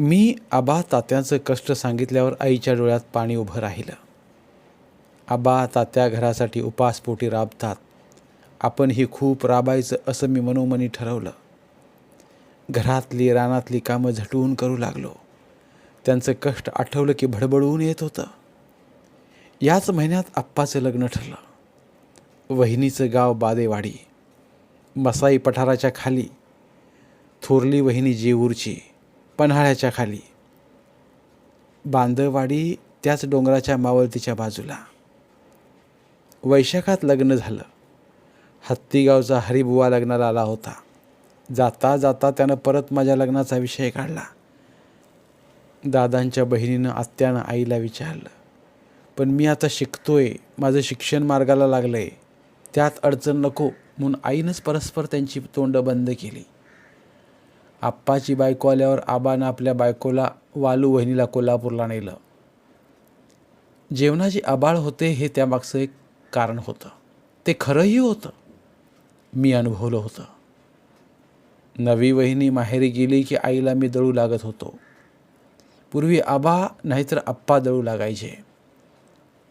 मी आबा तात्याचं कष्ट सांगितल्यावर आईच्या डोळ्यात पाणी उभं राहिलं. आबा तात्या घरासाठी उपासपोटी राबतात. आपण ही खूप राबायचं असं मी मनोमनी ठरवलं. घरातली रानातली कामं झटवून करू लागलो. त्यांचं कष्ट आठवलं की भडबडवून येत होतं. याच महिन्यात आप्पाचं लग्न ठरलं. वहिनीचं गाव बादेवाडी. मसाई पठाराच्या खाली. थोरली वहिनी जेऊरची पन्हाळ्याच्या खाली. बांदवाडी त्याच डोंगराच्या मावळतीच्या बाजूला. वैशाखात लग्न झालं. हत्तीगावचा हरिबुवा लग्नाला आला होता. जाता जाता त्यानं परत माझ्या लग्नाचा विषय काढला. दादांच्या बहिणीनं आत्यानं आईला विचारलं पण मी आता शिकतोय माझं शिक्षण मार्गाला लागलं आहे त्यात अडचण नको म्हणून आईनंच परस्पर त्यांची तोंड बंद केली. आप्पाची बायको आल्यावर आबानं आपल्या बायकोला वालू वहिनीला कोल्हापूरला नेलं. जेवणाची आबाळ होते हे त्यामागचं एक कारण होतं. ते खरंही होतं. मी अनुभवलं होतं. नवी वहिनी माहेरी गेली की आईला मी दळू लागत होतो. पूर्वी आबा नाहीतर आप्पा दळू लागायचे.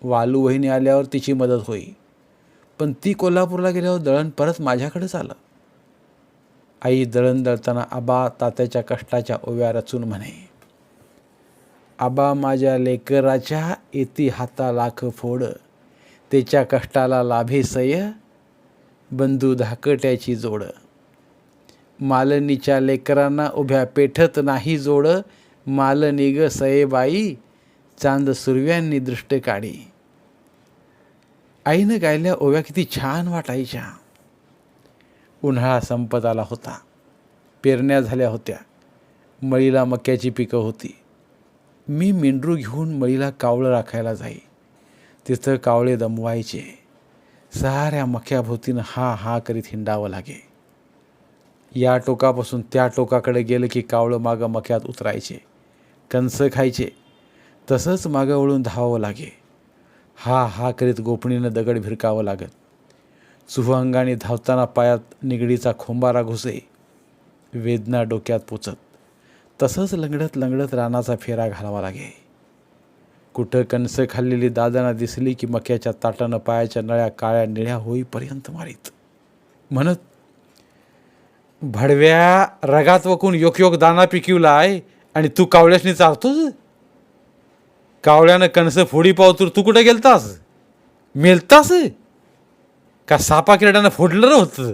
वालू वहिनी आल्यावर तिची मदत होई. पण ती कोल्हापूरला गेल्यावर दळण परत माझ्याकडेच आलं. आई दळण दळताना आबा तात्याच्या कष्टाच्या ओव्या रचून म्हणे. आबा माझ्या लेकराच्या येती हाता लाख फोड त्याच्या कष्टाला लाभे सय बंधू धाकट्याची जोड. मालनीच्या लेकरांना उभ्या पेठत नाही जोड मालनी ग सयेबाई चांद सुरव्यांनी दृष्ट काढी. आईनं गायल्या ओव्या किती छान वाटायच्या. उन्हाळा संपत आला होता. पेरण्या झाल्या होत्या. मळीला मक्याची पिकं होती. मी मेंढरू घेऊन मळीला कावळं राखायला जाई. तिथं कावळे दमवायचे. साऱ्या मक्याभोवतीनं हा हा करीत हिंडावं लागे. या टोकापासून त्या टोकाकडे गेलं की कावळं मागं मक्यात उतरायचे. कंस खायचे. तसंच मागं वळून धावावं लागे. हा हा करीत गोपणीनं दगड भिरकावं लागत. सुहंगाने धावताना पायात निगडीचा खोंबारा घुसे वेदना डोक्यात पोचत. तसंच लंगडत लंगडत रानाचा फेरा घालावा लागे. कुठं कणसं खाल्लेली दादांना दिसली की मक्याच्या ताटानं पायाच्या नळ्या काळ्या निळ्या होईपर्यंत मारीत. म्हणत भडव्या रगात वकून योक योक दाना पिकिवलाय आणि तू कावळ्यासनी चालतोस कावळ्यानं कणसं फोडी पावतूर तू कुठं गेलतास? मेलतास? का सापा किरड्यानं फोडलं होतं?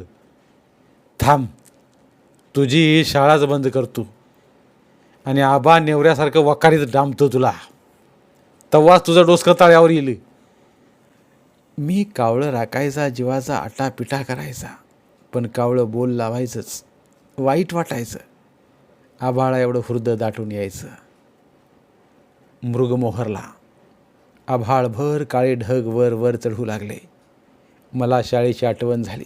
थांब. तुझी शाळाच बंद करतो आणि आबा नेवऱ्यासारखं वकारीत डांबतो तुला. तव्हाच तुझं डोसकं तळ्यावर येईल. मी कावळं राखायचा जीवाचा आटापिटा करायचा पण कावळं बोल लावायचंच वाईट वाटायचं. आभाळा एवढं हृद दाटून यायचं. मृग मोहरला आभाळभर काळे ढग वर वर चढू लागले. मला शाळेची आठवण झाली.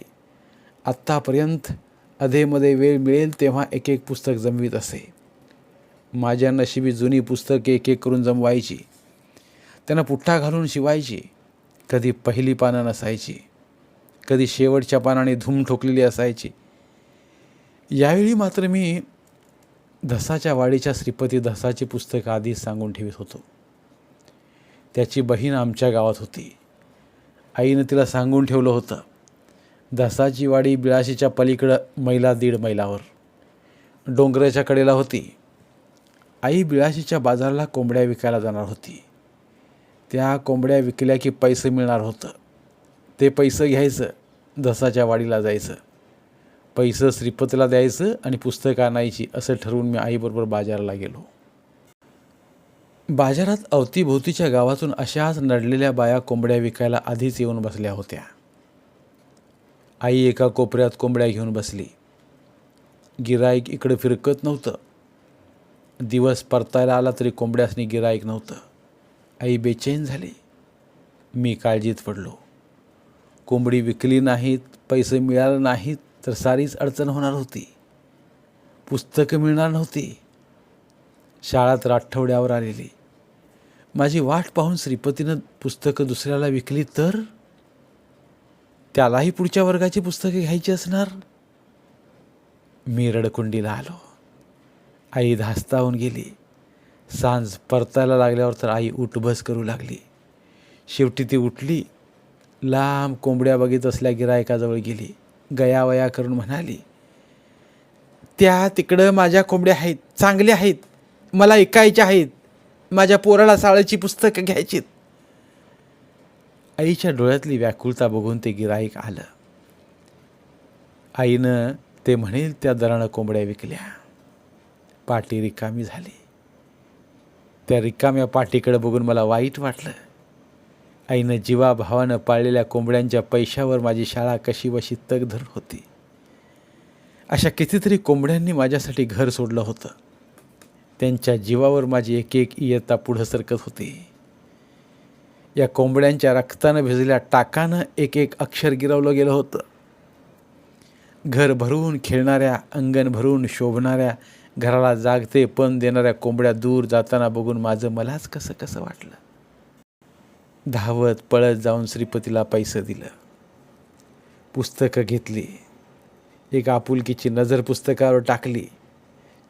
आत्तापर्यंत अधेमध्ये वेळ मिळेल तेव्हा एक एक पुस्तक जमवीत असे. माझ्या नशिबी जुनी पुस्तके एक एक करून जमवायची. त्यांना पुठ्ठा घालून शिवायची. कधी पहिली पानं नसायची. कधी शेवटच्या पानाने धूम ठोकलेली असायची. यावेळी मात्र मी धसाच्या वाडीच्या श्रीपती धसाची पुस्तकं आधीच सांगून ठेवत होतो. त्याची बहीण आमच्या गावात होती. आईनं तिला सांगून ठेवलं होतं धसाची वाडी बिळाशीच्या पलीकडं मैला दीड मैलावर. डोंगराच्या कडेला होती. आई बिळाशीच्या बाजाराला कोंबड्या विकायला जाणार होती. त्या कोंबड्या विकल्या की पैसे मिळणार होतं. ते पैसे घ्यायचं धसाच्या वाडीला जायचं. पैसे श्रीपतीला द्यायचं आणि पुस्तकं आणायची असं ठरवून मी आईबरोबर बाजाराला गेलो. बाजारात अवतीभोवतीच्या गावातून अशाच नडलेल्या बाया कोंबड्या विकायला आधीच येऊन बसल्या होत्या. आई एका कोपऱ्यात कोंबड्या घेऊन बसली. गिराईक इकडं फिरकत नव्हतं. दिवस परतायला आला तरी कोंबड्यासनी गिराईक नव्हतं. आई बेचैन झाली. मी काळजीत पडलो. कोंबडी विकली नाहीत पैसे मिळाले नाहीत तर सारीच अडचण होणार होती. पुस्तकं मिळणार नव्हती. शाळा तर आठवड्यावर आलेली. माझी वाट पाहून श्रीपतीनं पुस्तकं दुसऱ्याला विकली तर? त्यालाही पुढच्या वर्गाची पुस्तके घ्यायची असणार? मी रडकुंडीला आलो. आई धास्तावून गेली. सांज परतायला लागल्यावर तर आई उठबस करू लागली. शेवटी ती उठली. लांब कोंबड्या बघित असल्या गिरायकाजवळ गेली. गयावया करून म्हणाली त्या तिकडं माझ्या कोंबड्या आहेत चांगल्या आहेत मला ऐकायच्या आहेत. माझ्या पोराला साळची पुस्तकं घ्यायचीत. आईच्या डोळ्यातली व्याकुळता बघून ते गिराईक आलं. आईनं ते म्हणेल त्या दरानं कोंबड्या विकल्या. पाटी रिकामी झाली. त्या रिकाम्या पाटीकडे बघून मला वाईट वाटलं. आईनं जीवाभावानं पाळलेल्या कोंबड्यांच्या पैशावर माझी शाळा कशी वशी तग धरून होती. अशा कितीतरी कोंबड्यांनी माझ्यासाठी घर सोडलं होतं. त्यांच्या जीवावर माझी एक एक इयत्ता पुढं सरकत होती. या कोंबड्यांच्या रक्तानं भिजलेल्या टाकानं एक एक अक्षर गिरवलं गेलं होतं. घर भरून खेळणाऱ्या अंगण भरून शोभणाऱ्या घराला जागते पण देणाऱ्या कोंबड्या दूर जाताना बघून माझं मलाच कसं कसं वाटलं. धावत पळत जाऊन श्रीपतीला पैसे दिलं. पुस्तकं घेतली. एक आपुलकीची नजर पुस्तकावर टाकली.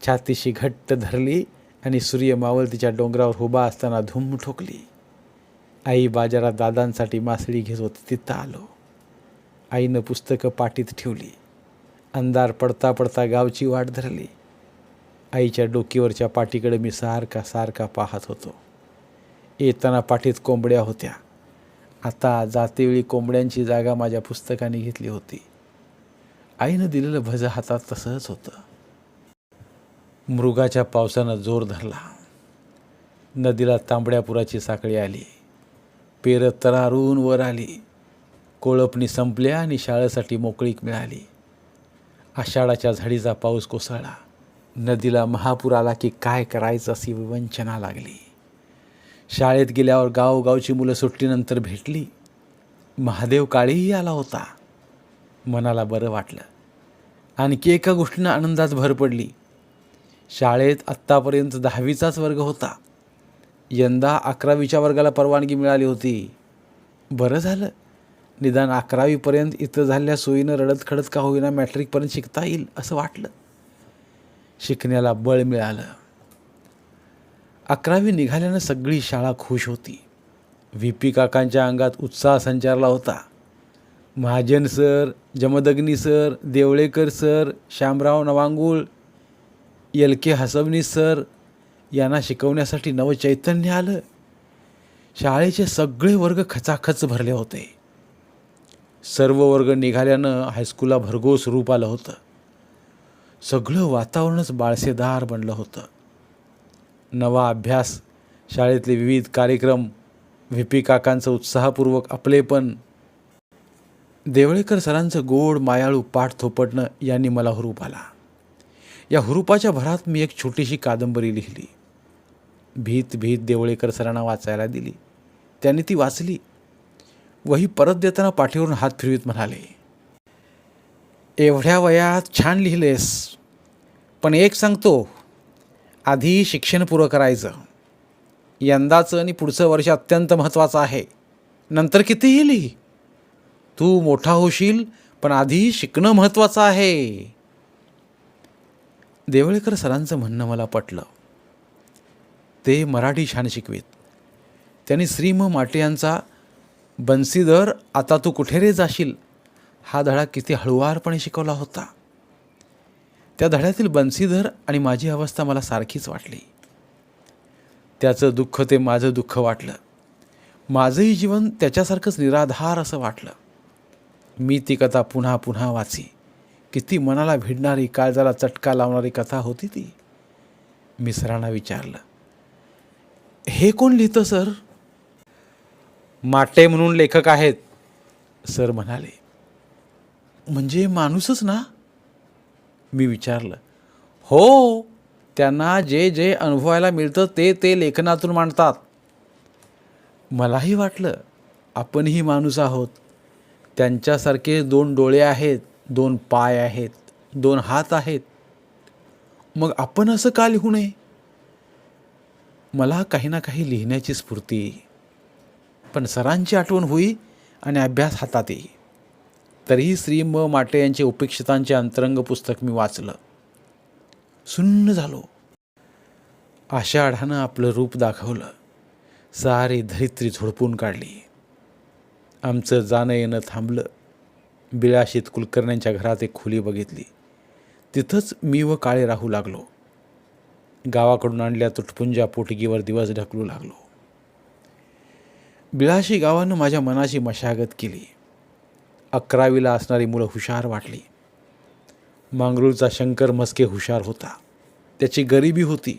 छातीशी घट्ट धरली आणि सूर्य मावळतीच्या डोंगरावर उभा असताना धूम ठोकली. आई बाजारात दादांसाठी मासळी घेत होती तिथं आलो. आईनं पुस्तकं पाटीत ठेवली. अंधार पडता पडता गावची वाट धरली. आईच्या डोकीवरच्या पाटीकडे मी सारखा सारखा पाहत होतो. येताना पाठीत कोंबड्या होत्या. आता जातेवेळी कोंबड्यांची जागा माझ्या पुस्तकाने घेतली होती. आईनं दिलेलं भज हातात तसंच होतं. मृगाच्या पावसानं जोर धरला. नदीला तांबड्या पुराची साखळी आली. पेरं तरारून वर आली. कोळपणी संपल्या आणि शाळेसाठी मोकळीक मिळाली. आषाढाच्या झाडीचा पाऊस कोसळला. नदीला महापूर आला की काय करायचं अशी विवंचना लागली. शाळेत गेल्यावर गावगावची मुलं सुट्टीनंतर भेटली. महादेव काळीही आला होता. मनाला बरं वाटलं. आणखी एका गोष्टीनं आनंदात भर पडली. शाळेत आत्तापर्यंत दहावीचाच वर्ग होता. यंदा अकरावीच्या वर्गाला परवानगी मिळाली होती. बरं झालं. निदान अकरावीपर्यंत इथं झालेल्या सोयीनं रडत खडत का होईना मॅट्रिकपर्यंत शिकता येईल असं वाटलं. शिकण्याला बळ मिळालं. अकरावी निघाल्यानं सगळी शाळा खुश होती. व्ही. पी. काकांच्या अंगात उत्साह संचारला होता. Mahajan sir Jamadagni sir Deolekar sir Shyamrao Navangul L K Hasavni sir यांना शिकवण्यासाठी नवं चैतन्य आलं. शाळेचे सगळे वर्ग खचाखच भरले होते. सर्व वर्ग निघाल्यानं हायस्कूलला भरघोस रूप आलं होतं. सगळं वातावरणच बाळसेदार बनलं होतं. नवा अभ्यास शाळेतले विविध कार्यक्रम व्ही पी काकांचं उत्साहपूर्वक आपलेपण देवळेकर सरांचं गोड मायाळू पाठ थोपटणं यांनी मला हुरूप आला. या हुरूपाच्या भरात मी एक छोटीशी कादंबरी लिहिली. भीत भीत देवळेकर सरांना वाचायला दिली. त्यांनी ती वाचली. वही परत देताना पाठीवरून हात फिरवीत म्हणाले एवढ्या वयात छान लिहिलेस पण एक सांगतो आधी शिक्षण पुरं करायचं. यंदाचं आणि पुढचं वर्ष अत्यंत महत्त्वाचं आहे. नंतर कितीही लिही. तू मोठा होशील पण आधी शिकणं महत्त्वाचं आहे. देवळेकर सरांचं म्हणणं मला पटलं. ते मराठी छान शिकवीत. त्यांनी श्रीम माटे यांचा बन्सीधर आता तू कुठे रे जाशील? हा धडा किती हळुवारपणे शिकवला होता. त्या धड्यातील बन्सीधर आणि माझी अवस्था मला सारखीच वाटली. त्याचं दुःख ते माझं दुःख वाटलं. माझंही जीवन त्याच्यासारखंच निराधार असं वाटलं. मी ती कथा पुन्हा पुन्हा वाची. किती मनाला भिडणारी काळजाला चटका लावणारी कथा होती ती. मी सरांना विचारलं हे कोण लिहितं सर? माटे म्हणून लेखक आहेत. सर म्हणाले म्हणजे माणूसच ना? मी विचारलं हो त्यांना जे जे अनुभवायला मिळतं ते ते लेखनातून मांडतात. मलाही वाटलं आपणही माणूस आहोत. त्यांच्यासारखे दोन डोळे आहेत. दोन पाय आहेत दोन हात आहेत. मग आपण असं का लिहू नये? मला काही ना काही लिहिण्याची स्फूर्ती. पण सरांची आठवण होई आणि अभ्यास हातात येई. तरीही श्री म. माटे यांचे उपेक्षितांचे अंतरंग पुस्तक मी वाचलं. सुन्न झालो. आषाढानं आपलं रूप दाखवलं. सारी धरित्री झोडपून काढली. आमचं जाणं येणं थांबलं. बिळाशीत कुलकर्ण्यांच्या घरात एक खोली बघितली. तिथंच मी व काळे राहू लागलो. गावाकडून आणल्या तुटपुंजा पोटगीवर दिवस ढकलू लागलो. बिळाशी गावानं माझ्या मनाची मशागत केली. अकरावीला असणारी मुलं हुशार वाटली. मांगरूळचा शंकर मस्के हुशार होता. त्याची गरिबी होती.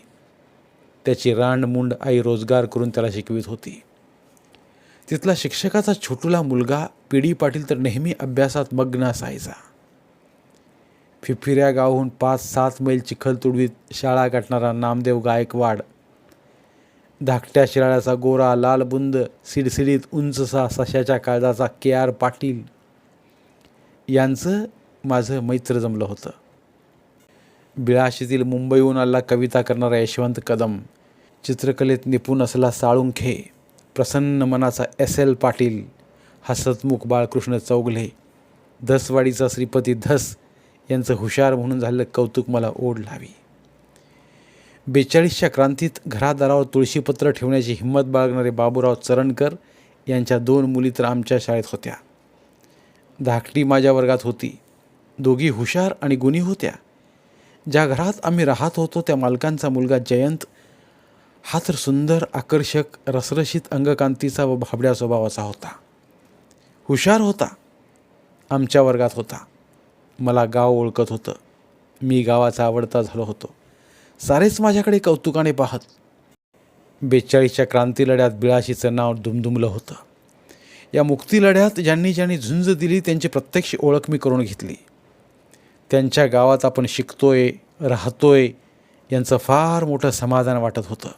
त्याची रांडमुंड आई रोजगार करून त्याला शिकवित होती. तिथला शिक्षकाचा छोटूला मुलगा पिढी पाटील तर नेहमी अभ्यासात मग्न असायचा. फिफिऱ्या गावहून पाच सात मैल चिखल तुडवीत शाळा गाठणारा नामदेव गायकवाड धाकट्या शिराळ्याचा गोरा लाल बुंद सिडसिडीत उंचसा सशाच्या काळजाचा के आर पाटील यांचं माझं मैत्र जमलं होतं. बिळाशीतील मुंबईहून आला कविता करणारा यशवंत कदम चित्रकलेत निपुण असला साळुंखे प्रसन्न मनाचा एस एल पाटील हसतमुख बाळकृष्ण चौगले धसवाडीचा श्रीपती धस यांचं हुशार म्हणून झालेलं कौतुक मला ओढ लावी. बेचाळीसच्या क्रांतीत घरादारावर तुळशीपत्र ठेवण्याची हिंमत बाळगणारे बाबूराव चरणकर यांच्या दोन मुली तर आमच्या शाळेत होत्या. धाकटी माझ्या वर्गात होती. दोघी हुशार आणि गुणी होत्या. ज्या घरात आम्ही राहत होतो त्या मालकांचा मुलगा जयंत हा तर सुंदर आकर्षक रसरशीत अंगकांतीचा व भाबड्या स्वभावाचा होता. हुशार होता. आमच्या वर्गात होता. मला गाव ओळखत होतं. मी गावाचा आवडता झालो होतो. सारेच माझ्याकडे कौतुकाने पाहत. बेचाळीसच्या क्रांती लढ्यात बिळाशीचं नाव दुमदुमलं होतं. या मुक्ती लढ्यात ज्यांनी ज्यांनी झुंज दिली त्यांची प्रत्यक्ष ओळख मी करून घेतली. त्यांच्या गावात आपण शिकतोय राहतोय यांचं फार मोठं समाधान वाटत होतं.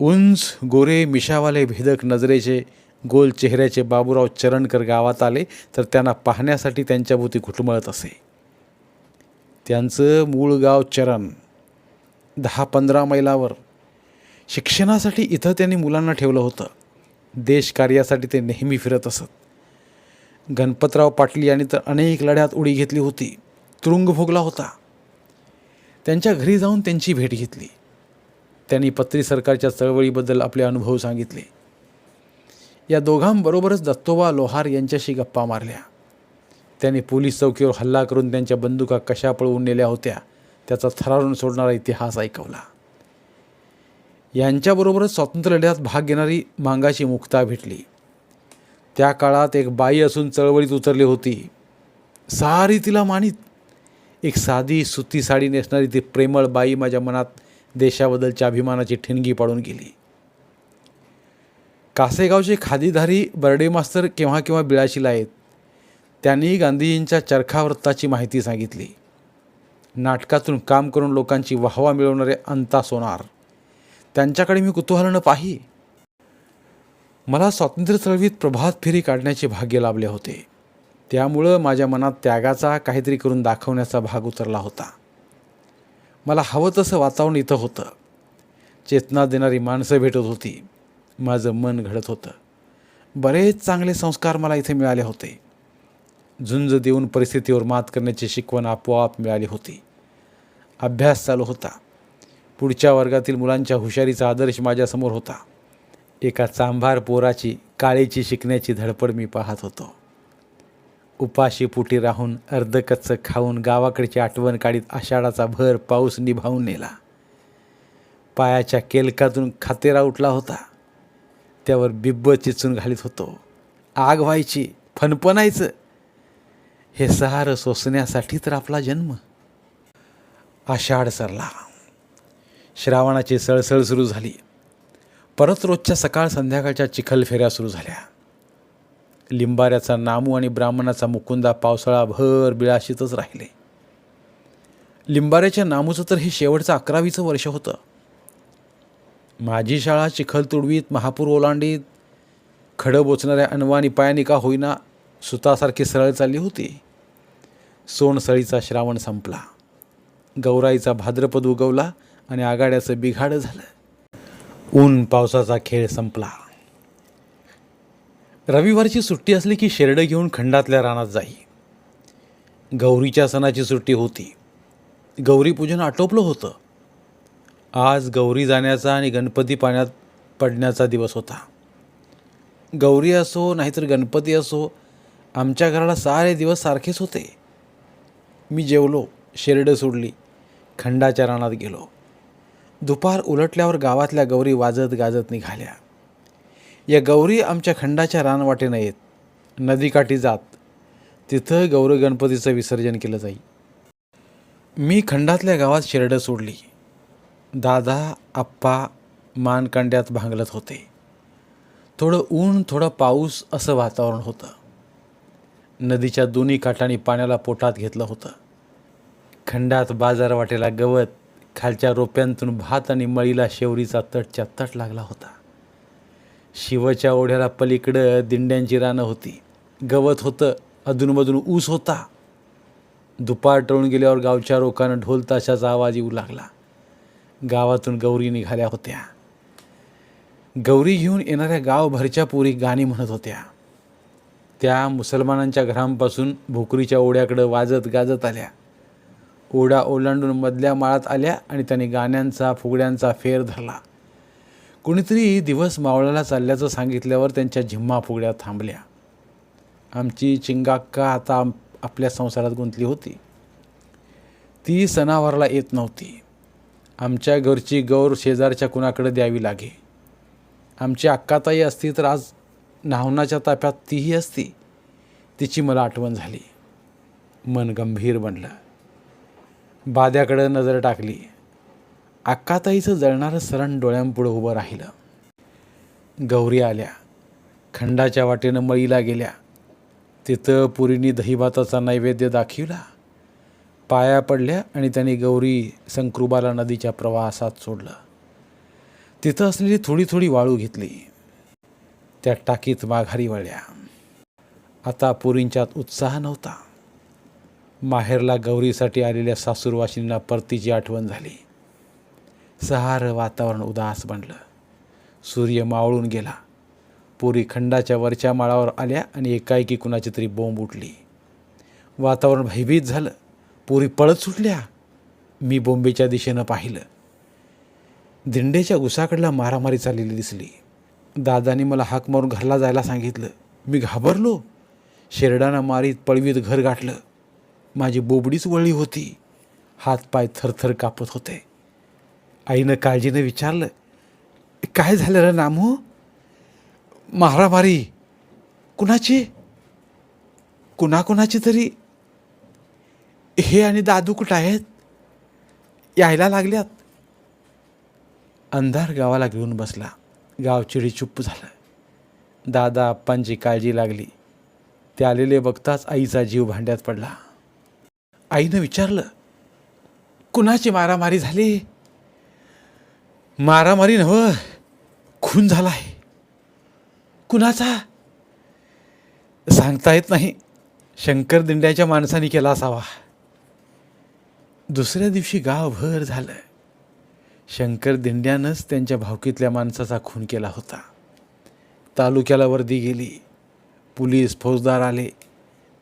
उंच गोरे मिशावाले भेदक नजरेचे गोल चेहऱ्याचे बाबूराव चरणकर गावात आले तर त्यांना पाहण्यासाठी त्यांच्याभोवती घुटमळत असे. त्यांचं मूळ गाव चरण दहा पंधरा मैलावर. शिक्षणासाठी इथं त्यांनी मुलांना ठेवलं होतं. देशकार्यासाठी ते नेहमी फिरत असत. गणपतराव पाटील यांनी तर अनेक लढ्यात उडी घेतली होती. तुरुंग भोगला होता. त्यांच्या घरी जाऊन त्यांची भेट घेतली. त्यांनी पत्री सरकारच्या चळवळीबद्दल आपले अनुभव सांगितले. या दोघांबरोबरच दत्तोबा लोहार यांच्याशी गप्पा मारल्या. त्यांनी पोलीस चौकीवर हल्ला करून त्यांच्या बंदुका कशा पळवून नेल्या होत्या त्याचा थरारून सोडणारा इतिहास ऐकवला. यांच्याबरोबरच स्वातंत्र्य लढ्यात भाग घेणारी मांगाची मुक्ता भेटली. त्या काळात एक बाई असून चळवळीत उतरली होती. सारी तिला मानित. एक साधी सुती साडी नेसणारी ती प्रेमळ बाई माझ्या मनात देशाबद्दलच्या अभिमानाची ठिणगी पाडून गेली. कासेगावचे खादीधारी बर्डे मास्तर केव्हा केव्हा बिळाशीला आहेत त्यांनी गांधीजींच्या चरखावृत्ताची माहिती सांगितली. नाटकातून काम करून लोकांची वाहवा मिळवणारे अंता सोनार त्यांच्याकडे मी कुतूहलानं पाही. मला स्वातंत्र्य चळवळीत प्रभात फेरी काढण्याचे भाग्य लाभले होते. त्यामुळं माझ्या मनात त्यागाचा काहीतरी करून दाखवण्याचा भाग उतरला होता. मला हवं तसं वातावरण इथं होतं. चेतना देणारी माणसं भेटत होती. माझं मन घडत होतं. बरेच चांगले संस्कार मला इथे मिळाले होते. झुंज देऊन परिस्थितीवर मात करण्याची शिकवण आपोआप मिळाली होती. अभ्यास चालू होता. पुढच्या वर्गातील मुलांच्या हुशारीचा आदर्श माझ्यासमोर होता. एका चांभार पोराची काळीची शिकण्याची धडपड मी पाहत होतो. उपाशी पुटी राहून अर्धकच्च खाऊन गावाकडची आठवण काढीत आषाढाचा भर पाऊस निभावून नेला. पायाच्या केलकातून खातेरा उठला होता. त्यावर बिब्ब चिचून घालीत होतो. आग व्हायची फणफणायचं हे सहारं सोसण्यासाठी तर आपला जन्म. आषाढ सरला. श्रावणाची सळसळ सुरू झाली. परत रोजच्या सकाळ संध्याकाळच्या चिखल फेऱ्या सुरू झाल्या. लिंबाऱ्याचा नामू आणि ब्राह्मणाचा मुकुंदा पावसाळाभर बिळाशीतच राहिले. लिंबाऱ्याच्या नामूचं तर हे शेवटचं अकरावीचं वर्ष होतं. माझी शाळा चिखलतुडवीत महापूर ओलांडीत खडं बोचणाऱ्या अनवाणी पायाने का होईना सुतासारखी सरळ चालली होती. सोनसळीचा श्रावण संपला. गौराईचा भाद्रपद उगवला आणि आगाड्याचं बिघाड झालं. ऊन पावसाचा खेळ संपला. रविवारची सुट्टी असली की शेरडं घेऊन खंडातल्या रानात जाई. गौरीच्या सणाची सुट्टी होती. गौरीपूजन आटोपलं होतं. आज गौरी जाण्याचा आणि गणपती पाण्यात पडण्याचा दिवस होता. गौरी असो नाहीतर गणपती असो आमच्या घराला सारे दिवस सारखेच होते. मी जेवलो शेरडं सोडली खंडाच्या रानात गेलो. दुपार उलटल्यावर गावातल्या गौरी वाजत गाजत निघाल्या. या गौरी आमच्या खंडाच्या रानवाटेनं येत. नदीकाठी जात. तिथं गौरी गणपतीचं विसर्जन केलं जाई. मी खंडातल्या गावात शेरडं सोडली. दादा आप्पा मानकांड्यात भांगलत होते. थोडं ऊन थोडं पाऊस असं वातावरण होतं. नदीच्या दोन्ही काठांनी पाण्याला पोटात घेतलं होतं. खंडात बाजार वाटेला गवत खालच्या रोप्यांतून भात आणि मळीला शेवरीचा तटच्या तट लागला होता. शिवच्या ओढ्याला पलीकडं दिंड्यांची रानं होती. गवत होतं अधूनमधून ऊस होता. दुपार टळून गेल्यावर गावच्या लोकांना ढोल ताशाचा आवाज येऊ लागला. गावातून गौरी निघाल्या होत्या. गौरी घेऊन येणाऱ्या गावभरच्या पोरी गाणी म्हणत होत्या. त्या मुसलमानांच्या घरांपासून भोकरीच्या ओढ्याकडं वाजत गाजत आल्या. ओढा ओलांडून मधल्या माळात आल्या आणि त्याने गाण्यांचा फुगड्यांचा फेर धरला. कुणीतरी दिवस मावळाला चालल्याचं सांगितल्यावर त्यांच्या झिम्मा फुगड्या थांबल्या. आमची चिंगाक्का आता आपल्या संसारात गुंतली होती. ती सणावारला येत नव्हती. आमच्या घरची गौर शेजारच्या कुणाकडे द्यावी लागे? आमची अक्काताई असती तर आज नावनाच्या ताप्यात तीही असती. तिची मला आठवण झाली. मन गंभीर बनलं. बाद्याकडं नजर टाकली. अक्काताईचं जळणारं सरण डोळ्यांपुढं उभं राहिलं. गौरी आल्या. खंडाच्या वाटेनं मळीला गेल्या. तिथं पुरीनी दहीभाताचा नैवेद्य दाखविला. पाया पडल्या आणि त्यांनी गौरी संक्रुबाला नदीच्या प्रवासात सोडलं. तिथं असलेली थोडी थोडी वाळू घेतली. त्या टाकीत माघारी वळल्या. आता पुरींच्यात उत्साह नव्हता. माहेरला गौरीसाठी आलेल्या सासूरवाशिनींना परतीची आठवण झाली. सहारं वातावरण उदास बनलं. सूर्य मावळून गेला. पुरी खंडाच्या वरच्या माळावर आल्या आणि एकाएकी कुणाची तरी बोंब उठली. वातावरण भयभीत झालं. पुरी पळत सुटल्या. मी बोंबेच्या दिशेनं पाहिलं. दिंडेच्या उसाकडला मारामारी चाललेली दिसली. दादाने मला हाक मारून घरला जायला सांगितलं. मी घाबरलो. शेरडानं मारीत पळवीत घर गाठलं. माझी बोबडीच वळली होती. हातपाय थरथर कापत होते. आईनं काळजीनं विचारलं काय झालं रे नामू? मारामारी? कुणाची? कुणाकुणाची तरी? हे आणि दादू कुठं आहेत? यायला लागल्यात. अंधार गावाला घेऊन बसला. गाव चिडी चुप्प झालं. दादा आप्पांची काळजी लागली. ते आलेले बघताच आईचा जीव भांड्यात पडला. आईनं विचारलं कुणाची मारामारी झाली? मारामारी नव खून झालाय कुणाचा? सांगता येत नाही. शंकर दिंड्याच्या माणसाने केला असावा. दुसऱ्या दिवशी गावभर झालं. शंकर दिंड्यानंच त्यांच्या भावकीतल्या माणसाचा खून केला होता. तालुक्याला वर्दी गेली. पोलीस फौजदार आले.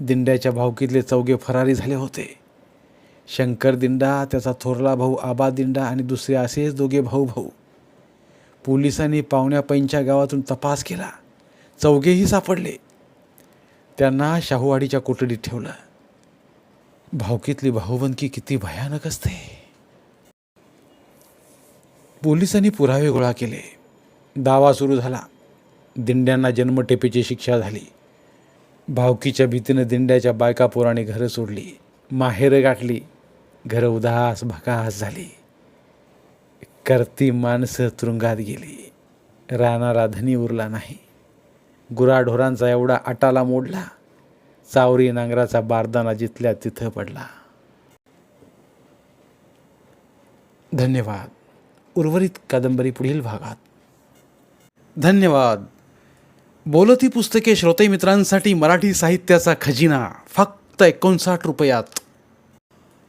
दिंड्याच्या भावकीतले चौघे फरारी झाले होते. शंकर दिंडा त्याचा थोरला भाऊ आबा दिंडा आणि दुसरे असेच दोघे भाऊ भाऊ. पोलिसांनी पाहुण्या पैंच्या गावातून तपास केला. चौघेही सापडले. त्यांना शाहूवाडीच्या कोठडीत ठेवलं. भावकीतली भाऊबंदकी किती भयानक असते. पोलिसांनी पुरावे गोळा केले. दावा सुरू झाला. दिंड्यांना जन्मटेपीची शिक्षा झाली. भावकीच्या भीतीनं दिंड्याच्या बायका पोराने घरं सोडली. माहेरं गाठली. घर उदास भकास झाली. करती माणसं तुरुंगात गेली. राहणारा धनी उरला नाही. गुराढोरांचा एवढा आटाला मोडला. चावरी नांगराचा बारदाना जिथल्या तिथं पडला. धन्यवाद. उर्वरित कादंबरी पुढील भागात. धन्यवाद. बोलती पुस्तके श्रोते मित्रांसाठी मराठी साहित्याचा खजिना फक्त एकोणसाठ रुपयात.